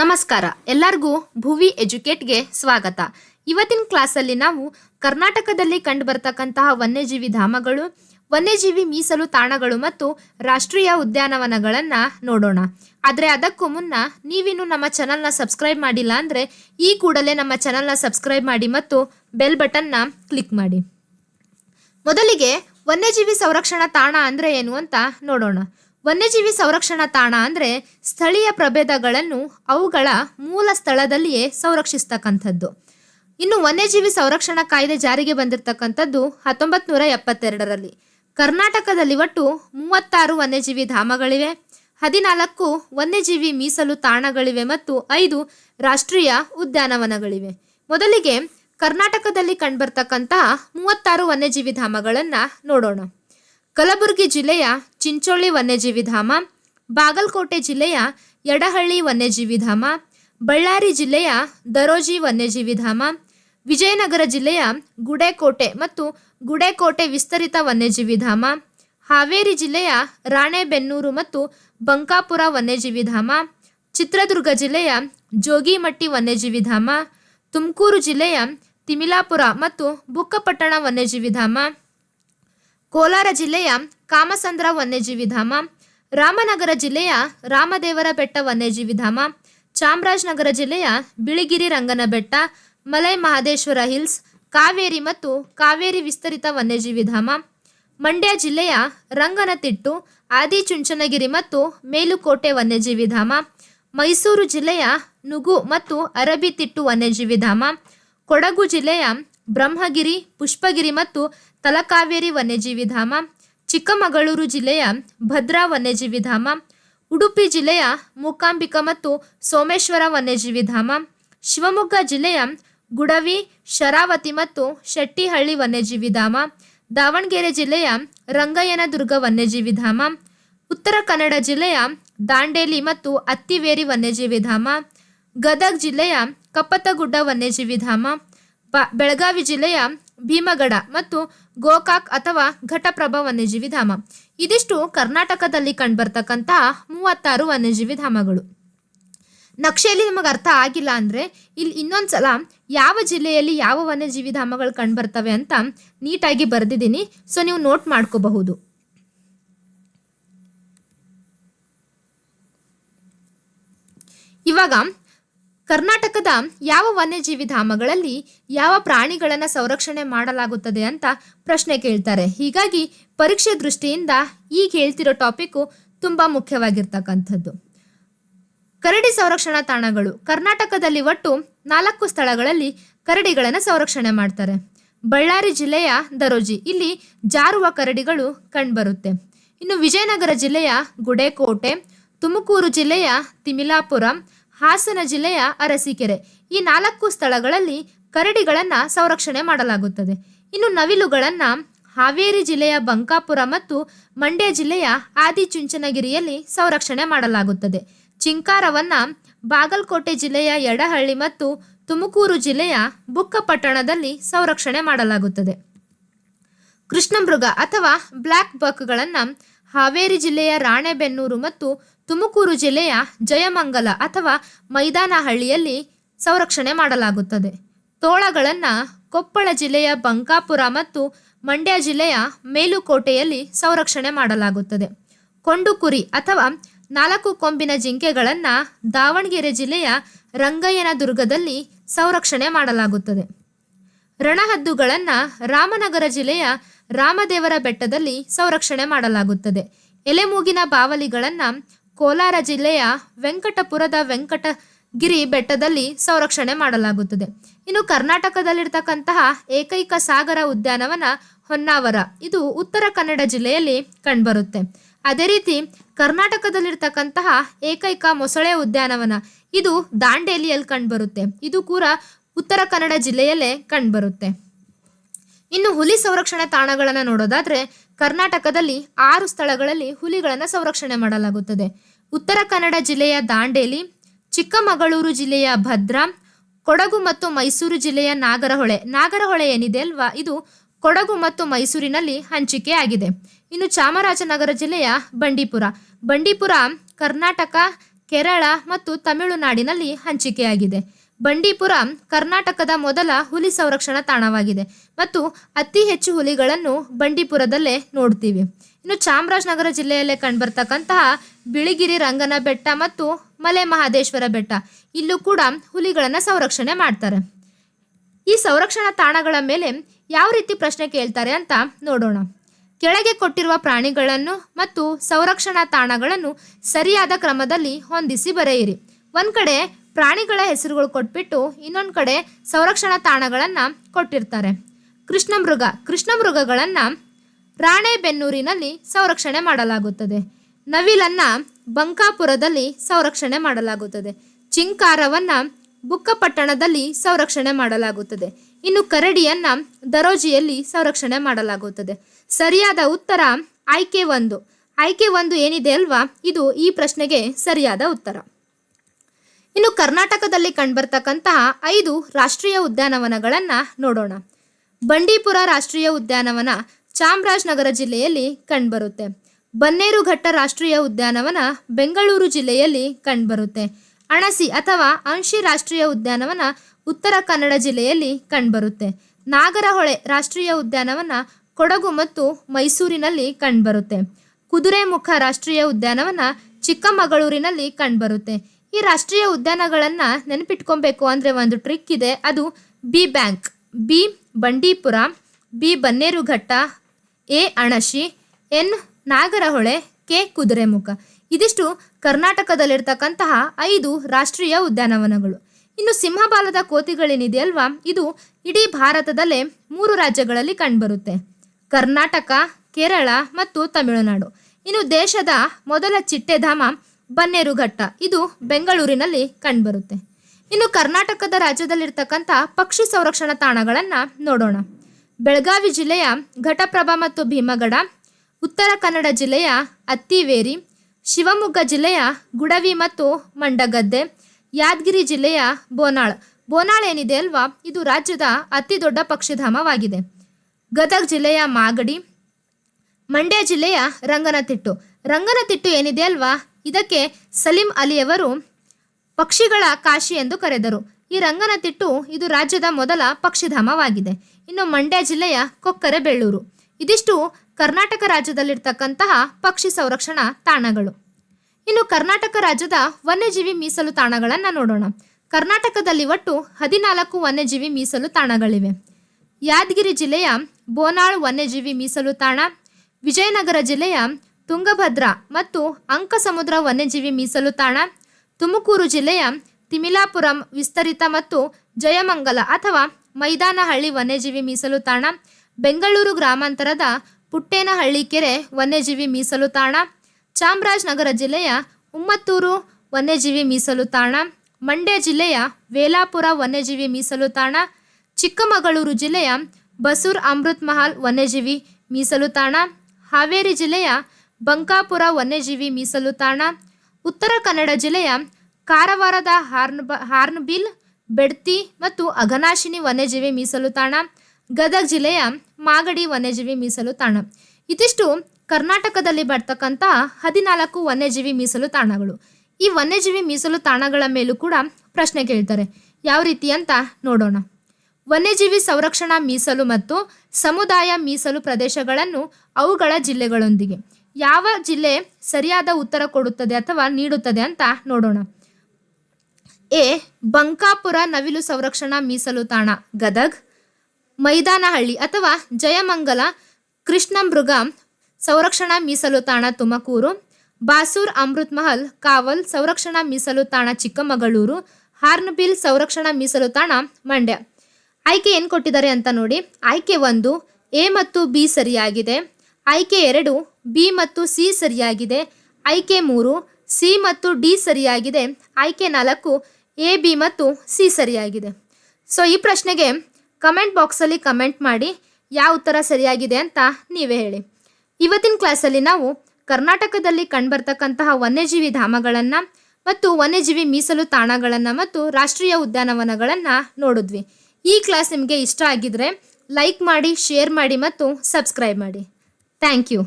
ನಮಸ್ಕಾರ. ಎಲ್ಲರಿಗೂ ಭುವಿ ಎಜುಕೇಟ್ಗೆ ಸ್ವಾಗತ. ಇವತ್ತಿನ ಕ್ಲಾಸಲ್ಲಿ ನಾವು ಕರ್ನಾಟಕದಲ್ಲಿ ಕಂಡುಬರ್ತಕ್ಕಂತಹ ವನ್ಯಜೀವಿ ಧಾಮಗಳು, ವನ್ಯಜೀವಿ ಮೀಸಲು ತಾಣಗಳು ಮತ್ತು ರಾಷ್ಟ್ರೀಯ ಉದ್ಯಾನವನಗಳನ್ನು ನೋಡೋಣ. ಆದರೆ ಅದಕ್ಕೂ ಮುನ್ನ ನೀವಿನ್ನು ನಮ್ಮ ಚಾನಲ್ನ ಸಬ್ಸ್ಕ್ರೈಬ್ ಮಾಡಿಲ್ಲ ಅಂದರೆ ಈ ಕೂಡಲೇ ನಮ್ಮ ಚಾನಲ್ನ ಸಬ್ಸ್ಕ್ರೈಬ್ ಮಾಡಿ ಮತ್ತು ಬೆಲ್ ಬಟನ್ನ ಕ್ಲಿಕ್ ಮಾಡಿ. ಮೊದಲಿಗೆ ವನ್ಯಜೀವಿ ಸಂರಕ್ಷಣಾ ತಾಣ ಅಂದರೆ ಏನು ಅಂತ ನೋಡೋಣ. ವನ್ಯಜೀವಿ ಸಂರಕ್ಷಣಾ ತಾಣ ಅಂದರೆ ಸ್ಥಳೀಯ ಪ್ರಭೇದಗಳನ್ನು ಅವುಗಳ ಮೂಲ ಸ್ಥಳದಲ್ಲಿಯೇ ಸಂರಕ್ಷಿಸ್ತಕ್ಕಂಥದ್ದು. ಇನ್ನು ವನ್ಯಜೀವಿ ಸಂರಕ್ಷಣಾ ಕಾಯ್ದೆ ಜಾರಿಗೆ ಬಂದಿರತಕ್ಕಂಥದ್ದು ಹತ್ತೊಂಬತ್ತು ನೂರ ಎಪ್ಪತ್ತೆರಡರಲ್ಲಿ ಕರ್ನಾಟಕದಲ್ಲಿ ಒಟ್ಟು ಮೂವತ್ತಾರು ವನ್ಯಜೀವಿ ಧಾಮಗಳಿವೆ. ಹದಿನಾಲ್ಕು ವನ್ಯಜೀವಿ ಮೀಸಲು ತಾಣಗಳಿವೆ ಮತ್ತು ಐದು ರಾಷ್ಟ್ರೀಯ ಉದ್ಯಾನವನಗಳಿವೆ. ಮೊದಲಿಗೆ ಕರ್ನಾಟಕದಲ್ಲಿ ಕಂಡುಬರ್ತಕ್ಕಂತಹ ಮೂವತ್ತಾರು ವನ್ಯಜೀವಿ ಧಾಮಗಳನ್ನು ನೋಡೋಣ. ಕಲಬುರಗಿ ಜಿಲ್ಲೆಯ ಚಿಂಚೋಳಿ ವನ್ಯಜೀವಿ ಧಾಮ, ಬಾಗಲಕೋಟೆ ಜಿಲ್ಲೆಯ ಯಡಹಳ್ಳಿ ವನ್ಯಜೀವಿ ಧಾಮ, ಬಳ್ಳಾರಿ ಜಿಲ್ಲೆಯ ದರೋಜಿ ವನ್ಯಜೀವಿ ಧಾಮ, ವಿಜಯನಗರ ಜಿಲ್ಲೆಯ ಗುಡೇಕೋಟೆ ಮತ್ತು ಗುಡೇಕೋಟೆ ವಿಸ್ತರಿತ ವನ್ಯಜೀವಿ ಧಾಮ, ಹಾವೇರಿ ಜಿಲ್ಲೆಯ ರಾಣೆಬೆನ್ನೂರು ಮತ್ತು ಬಂಕಾಪುರ ವನ್ಯಜೀವಿ ಧಾಮ, ಚಿತ್ರದುರ್ಗ ಜಿಲ್ಲೆಯ ಜೋಗಿಮಟ್ಟಿ ವನ್ಯಜೀವಿ ಧಾಮ, ತುಮಕೂರು ಜಿಲ್ಲೆಯ ತಿಮಿಲಾಪುರ ಮತ್ತು ಬುಕ್ಕಪಟ್ಟಣ ವನ್ಯಜೀವಿ ಧಾಮ. ಕೋಲಾರ ಜಿಲ್ಲೆಯ ಕಾಮಸಂದ್ರ ವನ್ಯಜೀವಿ ಧಾಮ, ರಾಮನಗರ ಜಿಲ್ಲೆಯ ರಾಮದೇವರ ಬೆಟ್ಟ ವನ್ಯಜೀವಿ ಧಾಮ, ಚಾಮರಾಜನಗರ ಜಿಲ್ಲೆಯ ಬಿಳಿಗಿರಿ ರಂಗನ ಬೆಟ್ಟ ಮಲೈ ಮಹದೇಶ್ವರ ಹಿಲ್ಸ್, ಕಾವೇರಿ ಮತ್ತು ಕಾವೇರಿ ವಿಸ್ತರಿತ ವನ್ಯಜೀವಿ ಧಾಮ, ಮಂಡ್ಯ ಜಿಲ್ಲೆಯ ರಂಗನತಿಟ್ಟು ಆದಿಚುಂಚನಗಿರಿ ಮತ್ತು ಮೇಲುಕೋಟೆ ವನ್ಯಜೀವಿ ಧಾಮ, ಮೈಸೂರು ಜಿಲ್ಲೆಯ ನುಗು ಮತ್ತು ಅರಬಿತಿಟ್ಟು ವನ್ಯಜೀವಿ ಧಾಮ, ಕೊಡಗು ಜಿಲ್ಲೆಯ ಬ್ರಹ್ಮಗಿರಿ, ಪುಷ್ಪಗಿರಿ ಮತ್ತು ತಲಕಾವೇರಿ ವನ್ಯಜೀವಿ ಧಾಮ ಚಿಕ್ಕಮಗಳೂರು ಜಿಲ್ಲೆಯ ಭದ್ರಾ ವನ್ಯಜೀವಿ ಧಾಮ ಉಡುಪಿ ಜಿಲ್ಲೆಯ ಮೂಕಾಂಬಿಕಾ ಮತ್ತು ಸೋಮೇಶ್ವರ ವನ್ಯಜೀವಿ ಧಾಮ ಶಿವಮೊಗ್ಗ ಜಿಲ್ಲೆಯ ಗುಡವಿ, ಶರಾವತಿ ಮತ್ತು ಶೆಟ್ಟಿಹಳ್ಳಿ ವನ್ಯಜೀವಿ ಧಾಮ ದಾವಣಗೆರೆ ಜಿಲ್ಲೆಯ ರಂಗಯ್ಯನದುರ್ಗ ವನ್ಯಜೀವಿ ಧಾಮ ಉತ್ತರ ಕನ್ನಡ ಜಿಲ್ಲೆಯ ದಾಂಡೇಲಿ ಮತ್ತು ಅತ್ತಿವೇರಿ ವನ್ಯಜೀವಿ ಧಾಮ ಗದಗ್ ಜಿಲ್ಲೆಯ ಕಪ್ಪತ್ತಗುಡ್ಡ ವನ್ಯಜೀವಿ ಧಾಮ ಬ ಬೆಳಗಾವಿ ಜಿಲ್ಲೆಯ ಭೀಮಗಡ ಮತ್ತು ಗೋಕಾಕ್ ಅಥವಾ ಘಟಪ್ರಭಾ ವನ್ಯಜೀವಿ ಧಾಮ. ಇದಿಷ್ಟು ಕರ್ನಾಟಕದಲ್ಲಿ ಕಂಡುಬರ್ತಕ್ಕಂತಹ ಮೂವತ್ತಾರು ವನ್ಯಜೀವಿ ಧಾಮಗಳು. ನಕ್ಷೆಯಲ್ಲಿ ನಿಮಗೆ ಅರ್ಥ ಆಗಿಲ್ಲ ಅಂದರೆ ಇಲ್ಲಿ ಇನ್ನೊಂದ್ಸಲ ಯಾವ ಜಿಲ್ಲೆಯಲ್ಲಿ ಯಾವ ವನ್ಯಜೀವಿ ಧಾಮಗಳು ಕಂಡುಬರ್ತವೆ ಅಂತ ನೀಟಾಗಿ ಬರೆದಿದ್ದೀನಿ. ಸೊ ನೀವು ನೋಟ್ ಮಾಡ್ಕೋಬಹುದು. ಇವಾಗ ಕರ್ನಾಟಕದ ಯಾವ ವನ್ಯಜೀವಿ ಧಾಮಗಳಲ್ಲಿ ಯಾವ ಪ್ರಾಣಿಗಳನ್ನು ಸಂರಕ್ಷಣೆ ಮಾಡಲಾಗುತ್ತದೆ ಅಂತ ಪ್ರಶ್ನೆ ಕೇಳ್ತಾರೆ. ಹೀಗಾಗಿ ಪರೀಕ್ಷೆ ದೃಷ್ಟಿಯಿಂದ ಈಗ ಹೇಳ್ತಿರೋ ಟಾಪಿಕ್ಕು ತುಂಬ ಮುಖ್ಯವಾಗಿರ್ತಕ್ಕಂಥದ್ದು. ಕರಡಿ ಸಂರಕ್ಷಣಾ ತಾಣಗಳು. ಕರ್ನಾಟಕದಲ್ಲಿ ಒಟ್ಟು ನಾಲ್ಕು ಸ್ಥಳಗಳಲ್ಲಿ ಕರಡಿಗಳನ್ನು ಸಂರಕ್ಷಣೆ ಮಾಡ್ತಾರೆ. ಬಳ್ಳಾರಿ ಜಿಲ್ಲೆಯ ದರೋಜಿ. ಇಲ್ಲಿ ಜಾರುವ ಕರಡಿಗಳು ಕಂಡುಬರುತ್ತೆ. ಇನ್ನು ವಿಜಯನಗರ ಜಿಲ್ಲೆಯ ಗುಡೇಕೋಟೆ, ತುಮಕೂರು ಜಿಲ್ಲೆಯ ತಿಮಿಲಾಪುರ ಹಾಸನ ಜಿಲ್ಲೆಯ ಅರಸೀಕೆರೆ. ಈ ನಾಲ್ಕು ಸ್ಥಳಗಳಲ್ಲಿ ಕರಡಿಗಳನ್ನು ಸಂರಕ್ಷಣೆ ಮಾಡಲಾಗುತ್ತದೆ. ಇನ್ನು ನವಿಲುಗಳನ್ನು ಹಾವೇರಿ ಜಿಲ್ಲೆಯ ಬಂಕಾಪುರ ಮತ್ತು ಮಂಡ್ಯ ಜಿಲ್ಲೆಯ ಆದಿಚುಂಚನಗಿರಿಯಲ್ಲಿ ಸಂರಕ್ಷಣೆ ಮಾಡಲಾಗುತ್ತದೆ. ಚಿಂಕಾರವನ್ನು ಬಾಗಲಕೋಟೆ ಜಿಲ್ಲೆಯ ಯಡಹಳ್ಳಿ ಮತ್ತು ತುಮಕೂರು ಜಿಲ್ಲೆಯ ಬುಕ್ಕಪಟ್ಟಣದಲ್ಲಿ ಸಂರಕ್ಷಣೆ ಮಾಡಲಾಗುತ್ತದೆ. ಕೃಷ್ಣಮೃಗ ಅಥವಾ ಬ್ಲ್ಯಾಕ್ ಬಕ್ಗಳನ್ನು ಹಾವೇರಿ ಜಿಲ್ಲೆಯ ರಾಣೆಬೆನ್ನೂರು ಮತ್ತು ತುಮಕೂರು ಜಿಲ್ಲೆಯ ಜಯಮಂಗಲ ಅಥವಾ ಮೈದಾನಹಳ್ಳಿಯಲ್ಲಿ ಸಂರಕ್ಷಣೆ ಮಾಡಲಾಗುತ್ತದೆ. ತೋಳಗಳನ್ನು ಕೊಪ್ಪಳ ಜಿಲ್ಲೆಯ ಬಂಕಾಪುರ ಮತ್ತು ಮಂಡ್ಯ ಜಿಲ್ಲೆಯ ಮೇಲುಕೋಟೆಯಲ್ಲಿ ಸಂರಕ್ಷಣೆ ಮಾಡಲಾಗುತ್ತದೆ. ಕೊಂಡುಕುರಿ ಅಥವಾ ನಾಲ್ಕು ಕೊಂಬಿನ ಜಿಂಕೆಗಳನ್ನು ದಾವಣಗೆರೆ ಜಿಲ್ಲೆಯ ರಂಗಯ್ಯನದುರ್ಗದಲ್ಲಿ ಸಂರಕ್ಷಣೆ ಮಾಡಲಾಗುತ್ತದೆ. ರಣಹದ್ದುಗಳನ್ನು ರಾಮನಗರ ಜಿಲ್ಲೆಯ ರಾಮದೇವರ ಬೆಟ್ಟದಲ್ಲಿ ಸಂರಕ್ಷಣೆ ಮಾಡಲಾಗುತ್ತದೆ. ಎಲೆಮೂಗಿನ ಬಾವಲಿಗಳನ್ನು ಕೋಲಾರ ಜಿಲ್ಲೆಯ ವೆಂಕಟಪುರದ ವೆಂಕಟಗಿರಿ ಬೆಟ್ಟದಲ್ಲಿ ಸಂರಕ್ಷಣೆ ಮಾಡಲಾಗುತ್ತದೆ. ಇನ್ನು ಕರ್ನಾಟಕದಲ್ಲಿರ್ತಕ್ಕಂತಹ ಏಕೈಕ ಸಾಗರ ಉದ್ಯಾನವನ ಹೊನ್ನಾವರ. ಇದು ಉತ್ತರ ಕನ್ನಡ ಜಿಲ್ಲೆಯಲ್ಲಿ ಕಂಡುಬರುತ್ತೆ. ಅದೇ ರೀತಿ ಕರ್ನಾಟಕದಲ್ಲಿರ್ತಕ್ಕಂತಹ ಏಕೈಕ ಮೊಸಳೆ ಉದ್ಯಾನವನ ಇದು ದಾಂಡೇಲಿಯಲ್ಲಿ ಕಂಡುಬರುತ್ತೆ. ಇದು ಕೂಡ ಉತ್ತರ ಕನ್ನಡ ಜಿಲ್ಲೆಯಲ್ಲೇ ಕಂಡುಬರುತ್ತೆ. ಇನ್ನು ಹುಲಿ ಸಂರಕ್ಷಣಾ ತಾಣಗಳನ್ನು ನೋಡೋದಾದ್ರೆ ಕರ್ನಾಟಕದಲ್ಲಿ ಆರು ಸ್ಥಳಗಳಲ್ಲಿ ಹುಲಿಗಳನ್ನು ಸಂರಕ್ಷಣೆ ಮಾಡಲಾಗುತ್ತದೆ. ಉತ್ತರ ಕನ್ನಡ ಜಿಲ್ಲೆಯ ದಾಂಡೇಲಿ, ಚಿಕ್ಕಮಗಳೂರು ಜಿಲ್ಲೆಯ ಭದ್ರಾ, ಕೊಡಗು ಮತ್ತು ಮೈಸೂರು ಜಿಲ್ಲೆಯ ನಾಗರಹೊಳೆ. ನಾಗರಹೊಳೆ ಏನಿದೆ ಅಲ್ವಾ? ಇದು ಕೊಡಗು ಮತ್ತು ಮೈಸೂರಿನಲ್ಲಿ ಹಂಚಿಕೆ ಆಗಿದೆ ಇನ್ನು ಚಾಮರಾಜನಗರ ಜಿಲ್ಲೆಯ ಬಂಡೀಪುರ. ಬಂಡೀಪುರ ಕರ್ನಾಟಕ, ಕೇರಳ ಮತ್ತು ತಮಿಳುನಾಡಿನಲ್ಲಿ ಹಂಚಿಕೆಯಾಗಿದೆ. ಬಂಡೀಪುರ ಕರ್ನಾಟಕದ ಮೊದಲ ಹುಲಿ ಸಂರಕ್ಷಣಾ ತಾಣವಾಗಿದೆ ಮತ್ತು ಅತಿ ಹೆಚ್ಚು ಹುಲಿಗಳನ್ನು ಬಂಡೀಪುರದಲ್ಲೇ ನೋಡ್ತೀವಿ. ಇನ್ನು ಚಾಮರಾಜನಗರ ಜಿಲ್ಲೆಯಲ್ಲೇ ಕಂಡುಬರ್ತಕ್ಕಂತಹ ಬಿಳಿಗಿರಿ ರಂಗನ ಬೆಟ್ಟ ಮತ್ತು ಮಲೆ ಮಹಾದೇಶ್ವರ ಬೆಟ್ಟ ಇಲ್ಲೂ ಕೂಡ ಹುಲಿಗಳನ್ನು ಸಂರಕ್ಷಣೆ ಮಾಡ್ತಾರೆ. ಈ ಸಂರಕ್ಷಣಾ ತಾಣಗಳ ಮೇಲೆ ಯಾವ ರೀತಿ ಪ್ರಶ್ನೆ ಕೇಳ್ತಾರೆ ಅಂತ ನೋಡೋಣ. ಕೆಳಗೆ ಕೊಟ್ಟಿರುವ ಪ್ರಾಣಿಗಳನ್ನು ಮತ್ತು ಸಂರಕ್ಷಣಾ ತಾಣಗಳನ್ನು ಸರಿಯಾದ ಕ್ರಮದಲ್ಲಿ ಹೊಂದಿಸಿ ಬರೆಯಿರಿ. ಒಂದು ಕಡೆ ಪ್ರಾಣಿಗಳ ಹೆಸರುಗಳು ಕೊಟ್ಬಿಟ್ಟು ಇನ್ನೊಂದು ಕಡೆ ಸಂರಕ್ಷಣಾ ತಾಣಗಳನ್ನು ಕೊಟ್ಟಿರ್ತಾರೆ. ಕೃಷ್ಣಮೃಗ, ಕೃಷ್ಣಮೃಗಗಳನ್ನು ರಾಣೆಬೆನ್ನೂರಿನಲ್ಲಿ ಸಂರಕ್ಷಣೆ ಮಾಡಲಾಗುತ್ತದೆ. ನವಿಲನ್ನ ಬಂಕಾಪುರದಲ್ಲಿ ಸಂರಕ್ಷಣೆ ಮಾಡಲಾಗುತ್ತದೆ. ಚಿಂಕಾರವನ್ನ ಬುಕ್ಕಪಟ್ಟಣದಲ್ಲಿ ಸಂರಕ್ಷಣೆ ಮಾಡಲಾಗುತ್ತದೆ. ಇನ್ನು ಕರಡಿಯನ್ನ ದರೋಜಿಯಲ್ಲಿ ಸಂರಕ್ಷಣೆ ಮಾಡಲಾಗುತ್ತದೆ. ಸರಿಯಾದ ಉತ್ತರ ಆಯ್ಕೆ ಒಂದು. ಆಯ್ಕೆ ಒಂದು ಏನಿದೆ ಅಲ್ವಾ? ಇದು ಈ ಪ್ರಶ್ನೆಗೆ ಸರಿಯಾದ ಉತ್ತರ. ಇನ್ನು ಕರ್ನಾಟಕದಲ್ಲಿ ಕಂಡುಬರ್ತಕ್ಕಂತಹ ಐದು ರಾಷ್ಟ್ರೀಯ ಉದ್ಯಾನವನಗಳನ್ನು ನೋಡೋಣ. ಬಂಡೀಪುರ ರಾಷ್ಟ್ರೀಯ ಉದ್ಯಾನವನ ಚಾಮರಾಜನಗರ ಜಿಲ್ಲೆಯಲ್ಲಿ ಕಂಡುಬರುತ್ತೆ. ಬನ್ನೇರುಘಟ್ಟ ರಾಷ್ಟ್ರೀಯ ಉದ್ಯಾನವನ ಬೆಂಗಳೂರು ಜಿಲ್ಲೆಯಲ್ಲಿ ಕಂಡುಬರುತ್ತೆ. ಅಣಸಿ ಅಥವಾ ಅಂಶಿ ರಾಷ್ಟ್ರೀಯ ಉದ್ಯಾನವನ ಉತ್ತರ ಕನ್ನಡ ಜಿಲ್ಲೆಯಲ್ಲಿ ಕಂಡುಬರುತ್ತೆ. ನಾಗರಹೊಳೆ ರಾಷ್ಟ್ರೀಯ ಉದ್ಯಾನವನ ಕೊಡಗು ಮತ್ತು ಮೈಸೂರಿನಲ್ಲಿ ಕಂಡುಬರುತ್ತೆ. ಕುದುರೆಮುಖ ರಾಷ್ಟ್ರೀಯ ಉದ್ಯಾನವನ ಚಿಕ್ಕಮಗಳೂರಿನಲ್ಲಿ ಕಂಡುಬರುತ್ತೆ. ಈ ರಾಷ್ಟ್ರೀಯ ಉದ್ಯಾನಗಳನ್ನು ನೆನಪಿಟ್ಕೊಬೇಕು ಅಂದರೆ ಒಂದು ಟ್ರಿಕ್ ಇದೆ. ಅದು B bank, B Bandipur, B Bannerghatta, A Anshi, N Nagarhole, K Kudremukh. ಇದಿಷ್ಟು ಕರ್ನಾಟಕದಲ್ಲಿರ್ತಕ್ಕಂತಹ ಐದು ರಾಷ್ಟ್ರೀಯ ಉದ್ಯಾನವನಗಳು. ಇನ್ನು ಸಿಂಹಬಾಲದ ಕೋತಿಗಳೇನಿದೆಯಲ್ವಾ ಇದು ಇಡೀ ಭಾರತದಲ್ಲೇ ಮೂರು ರಾಜ್ಯಗಳಲ್ಲಿ ಕಂಡುಬರುತ್ತೆ. ಕರ್ನಾಟಕ, ಕೇರಳ ಮತ್ತು ತಮಿಳುನಾಡು. ಇನ್ನು ದೇಶದ ಮೊದಲ ಚಿಟ್ಟೆಧಾಮ ಬನ್ನೇರುಘಟ್ಟ. ಇದು ಬೆಂಗಳೂರಿನಲ್ಲಿ ಕಂಡುಬರುತ್ತೆ. ಇನ್ನು ಕರ್ನಾಟಕದ ರಾಜ್ಯದಲ್ಲಿರ್ತಕ್ಕಂಥ ಪಕ್ಷಿ ಸಂರಕ್ಷಣಾ ತಾಣಗಳನ್ನು ನೋಡೋಣ. ಬೆಳಗಾವಿ ಜಿಲ್ಲೆಯ ಘಟಪ್ರಭಾ ಮತ್ತು ಭೀಮಗಡ, ಉತ್ತರ ಕನ್ನಡ ಜಿಲ್ಲೆಯ ಅತ್ತಿವೇರಿ, ಶಿವಮೊಗ್ಗ ಜಿಲ್ಲೆಯ ಗುಡವಿ ಮತ್ತು ಮಂಡಗದ್ದೆ, ಯಾದಗಿರಿ ಜಿಲ್ಲೆಯ ಬೋನಾಳ್. ಬೋನಾಳ್ ಏನಿದೆ ಅಲ್ವಾ? ಇದು ರಾಜ್ಯದ ಅತಿ ದೊಡ್ಡ ಪಕ್ಷಿಧಾಮವಾಗಿದೆ. ಗದಗ ಜಿಲ್ಲೆಯ ಮಾಗಡಿ, ಮಂಡ್ಯ ಜಿಲ್ಲೆಯ ರಂಗನತಿಟ್ಟು. ರಂಗನತಿಟ್ಟು ಏನಿದೆ ಅಲ್ವಾ? ಇದಕ್ಕೆ ಸಲೀಂ ಅಲಿಯವರು ಪಕ್ಷಿಗಳ ಕಾಶಿ ಎಂದು ಕರೆದರು. ಈ ರಂಗನತಿಟ್ಟು ಇದು ರಾಜ್ಯದ ಮೊದಲ ಪಕ್ಷಿಧಾಮವಾಗಿದೆ. ಇನ್ನು ಮಂಡ್ಯ ಜಿಲ್ಲೆಯ ಕೊಕ್ಕರೆ ಬೆಳ್ಳೂರು ಇದಿಷ್ಟು ಕರ್ನಾಟಕ ರಾಜ್ಯದಲ್ಲಿರ್ತಕ್ಕಂತಹ ಪಕ್ಷಿ ಸಂರಕ್ಷಣಾ ತಾಣಗಳು. ಇನ್ನು ಕರ್ನಾಟಕ ರಾಜ್ಯದ ವನ್ಯಜೀವಿ ಮೀಸಲು ತಾಣಗಳನ್ನು ನೋಡೋಣ. ಕರ್ನಾಟಕದಲ್ಲಿ ಒಟ್ಟು ಹದಿನಾಲ್ಕು ವನ್ಯಜೀವಿ ಮೀಸಲು ತಾಣಗಳಿವೆ. ಯಾದಗಿರಿ ಜಿಲ್ಲೆಯ ಬೋನಾಳ್ ವನ್ಯಜೀವಿ ಮೀಸಲು ತಾಣ, ವಿಜಯನಗರ ಜಿಲ್ಲೆಯ ತುಂಗಭದ್ರಾ ಮತ್ತು ಅಂಕಸಮುದ್ರ ವನ್ಯಜೀವಿ ಮೀಸಲು ತಾಣ, ತುಮಕೂರು ಜಿಲ್ಲೆಯ ತಿಮಿಲಾಪುರಂ ವಿಸ್ತರಿತ ಮತ್ತು ಜಯಮಂಗಲ ಅಥವಾ ಮೈದಾನಹಳ್ಳಿ ವನ್ಯಜೀವಿ ಮೀಸಲು ತಾಣ, ಬೆಂಗಳೂರು ಗ್ರಾಮಾಂತರದ ಪುಟ್ಟೇನಹಳ್ಳಿ ಕೆರೆ ವನ್ಯಜೀವಿ ಮೀಸಲು ತಾಣ, ಚಾಮರಾಜನಗರ ಜಿಲ್ಲೆಯ ಉಮ್ಮತ್ತೂರು ವನ್ಯಜೀವಿ ಮೀಸಲು ತಾಣ, ಮಂಡ್ಯ ಜಿಲ್ಲೆಯ ವೇಲಾಪುರ ವನ್ಯಜೀವಿ ಮೀಸಲು ತಾಣ, ಚಿಕ್ಕಮಗಳೂರು ಜಿಲ್ಲೆಯ ಬಸೂರ್ ಅಮೃತ್ ಮಹಲ್ ವನ್ಯಜೀವಿ ಮೀಸಲು ತಾಣ, ಹಾವೇರಿ ಜಿಲ್ಲೆಯ ಬಂಕಾಪುರ ವನ್ಯಜೀವಿ ಮೀಸಲು ತಾಣ, ಉತ್ತರ ಕನ್ನಡ ಜಿಲ್ಲೆಯ ಕಾರವಾರದ ಹಾರ್ನ್ಬ ಹಾರ್ನ್ಬಿಲ್, ಬೆಡ್ತಿ ಮತ್ತು ಅಘನಾಶಿನಿ ವನ್ಯಜೀವಿ ಮೀಸಲು ತಾಣ, ಗದಗ ಜಿಲ್ಲೆಯ ಮಾಗಡಿ ವನ್ಯಜೀವಿ ಮೀಸಲು ತಾಣ. ಇದಿಷ್ಟು ಕರ್ನಾಟಕದಲ್ಲಿ ಬರ್ತಕ್ಕಂಥ ಹದಿನಾಲ್ಕು ವನ್ಯಜೀವಿ ಮೀಸಲು ತಾಣಗಳು. ಈ ವನ್ಯಜೀವಿ ಮೀಸಲು ತಾಣಗಳ ಮೇಲೂ ಕೂಡ ಪ್ರಶ್ನೆ ಕೇಳ್ತಾರೆ. ಯಾವ ರೀತಿ ಅಂತ ನೋಡೋಣ. ವನ್ಯಜೀವಿ ಸಂರಕ್ಷಣಾ ಮೀಸಲು ಮತ್ತು ಸಮುದಾಯ ಮೀಸಲು ಪ್ರದೇಶಗಳನ್ನು ಅವುಗಳ ಜಿಲ್ಲೆಗಳೊಂದಿಗೆ. ಯಾವ ಜಿಲ್ಲೆ ಸರಿಯಾದ ಉತ್ತರ ಕೊಡುತ್ತದೆ ಅಥವಾ ನೀಡುತ್ತದೆ ಅಂತ ನೋಡೋಣ. ಎ. ಬಂಕಾಪುರ ನವಿಲು ಸಂರಕ್ಷಣಾ ಮೀಸಲು ತಾಣ, ಗದಗ್. ಮೈದಾನಹಳ್ಳಿ ಅಥವಾ ಜಯಮಂಗಲ, ಕೃಷ್ಣಮೃಗ ಸಂರಕ್ಷಣಾ ಮೀಸಲು ತಾಣ, ತುಮಕೂರು. ಬಾಸೂರ್ ಅಮೃತ್ ಮಹಲ್, ಕಾವಲ್ ಸಂರಕ್ಷಣಾ ಮೀಸಲು ತಾಣ, ಚಿಕ್ಕಮಗಳೂರು. ಹಾರ್ನ್ಬಿಲ್ ಸಂರಕ್ಷಣಾ ಮೀಸಲು ತಾಣ, ಮಂಡ್ಯ. ಆಯ್ಕೆ ಏನು ಕೊಟ್ಟಿದ್ದಾರೆ ಅಂತ ನೋಡಿ. ಆಯ್ಕೆ ಒಂದು, ಎ ಮತ್ತು ಬಿ ಸರಿಯಾಗಿದೆ. ಆಯ್ಕೆ ಎರಡು, ಬಿ ಮತ್ತು ಸಿ ಸರಿಯಾಗಿದೆ. ಆಯ್ಕೆ ಮೂರು, ಸಿ ಮತ್ತು ಡಿ ಸರಿಯಾಗಿದೆ. ಆಯ್ಕೆ ನಾಲ್ಕು, ಎ, ಬಿ ಮತ್ತು ಸಿ ಸರಿಯಾಗಿದೆ. ಸೊ ಈ ಪ್ರಶ್ನೆಗೆ ಕಮೆಂಟ್ ಬಾಕ್ಸಲ್ಲಿ ಕಮೆಂಟ್ ಮಾಡಿ ಯಾವ ಉತ್ತರ ಸರಿಯಾಗಿದೆ ಅಂತ ನೀವೇ ಹೇಳಿ. ಇವತ್ತಿನ ಕ್ಲಾಸಲ್ಲಿ ನಾವು ಕರ್ನಾಟಕದಲ್ಲಿ ಕಂಡುಬರ್ತಕ್ಕಂತಹ ವನ್ಯಜೀವಿ ಧಾಮಗಳನ್ನು ಮತ್ತು ವನ್ಯಜೀವಿ ಮೀಸಲು ತಾಣಗಳನ್ನು ಮತ್ತು ರಾಷ್ಟ್ರೀಯ ಉದ್ಯಾನವನಗಳನ್ನು ನೋಡಿದ್ವಿ. ಈ ಕ್ಲಾಸ್ ನಿಮಗೆ ಇಷ್ಟ ಆಗಿದ್ರೆ ಲೈಕ್ ಮಾಡಿ ಶೇರ್ ಮಾಡಿ ಮತ್ತು ಸಬ್ಸ್ಕ್ರೈಬ್ ಮಾಡಿ. Thank you.